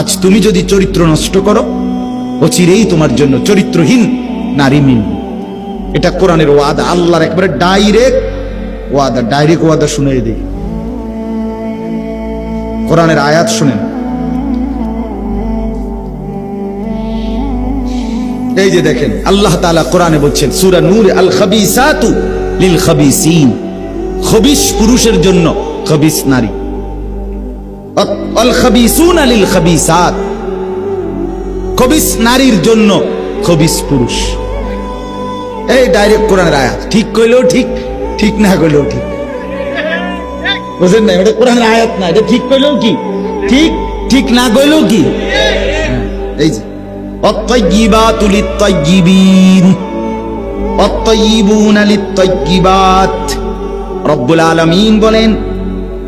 আজ তুমি যদি চরিত্র নষ্ট করো, অচিরেই তোমার জন্য চরিত্রহীন নারী মিলবে এটা কোরআনের ওয়াদা, আল্লাহর একবারে ডাইরেক্ট ওয়াদা ডাইরেক্ট ওয়াদা শুনে দিই। কোরআনের আয়াত শুনেন। এই যে দেখেন, আল্লাহ তাআলা কোরআনে বলছেন, সূরা নূর আল খাবিসাতু লিল খাবিসিন খবিস পুরুষের জন্য খবিস নারী। খবিস নারীর জন্য খবিস পুরুষ এই ডাইরেক্ট কোরআনের আয়াত ঠিক কইলেও ঠিক ঠিক না কইলেও ঠিক বুঝেন না এটা কোরআনের আয়াত না এটা ঠিক কইলেও কি ঠিক ঠিক না কইলেও কি হ্যাঁ, এই যে الطيبات للطيبين والطيبون للطيبات রব্বুল আলামিন বলেন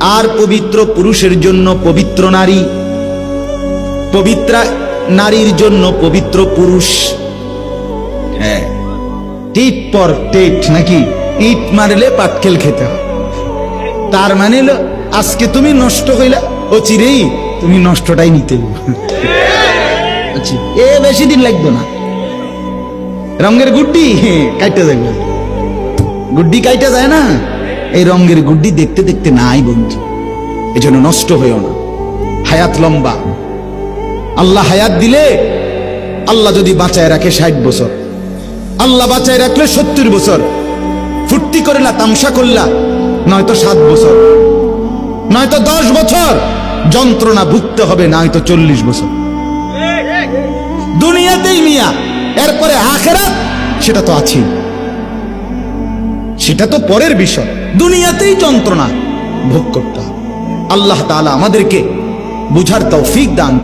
আর পবিত্র পুরুষের জন্য পবিত্র নারী পবিত্রা নারীর জন্য পবিত্র পুরুষ। হ্যাঁ টিট পর টেট নাকি? ইট মারলে পাটকেল খেতে হয়। তার মানে আজকে তুমি নষ্ট হইলা ও চিরেই তুমি নষ্টটাই নিতে এ বেশি দিন লাগবে না। রঙের গুড্ডি হ্যাঁ, কাইটা যাবে গুড্ডি কাইটা যায় না? এই রঙের গুড্ডি দেখতে দেখতে নাই বন্ধু। এজন্য নষ্ট হইও না। হায়াত লম্বা। আল্লাহ হায়াত দিলে আল্লাহ যদি বাঁচায় রাখে ষাট বছর। আল্লাহ বাঁচায় রাখলে সত্তর বছর। ফুর্তি করলা, তামসা করলা, নয়তো সাত বছর। নয়তো দশ বছর। যন্ত্রণা ভুগতে হবে, নয়তো চল্লিশ বছর। দুনিয়াতেই মিয়া, এরপরে আখেরাত, সেটা তো আছেই। সেটা তো পরের বিষয় দুনিয়াতেই যন্ত্রণা ভোগ করতে হবে আল্লাহ তালা আমাদেরকে বুঝার তৌফিক দান।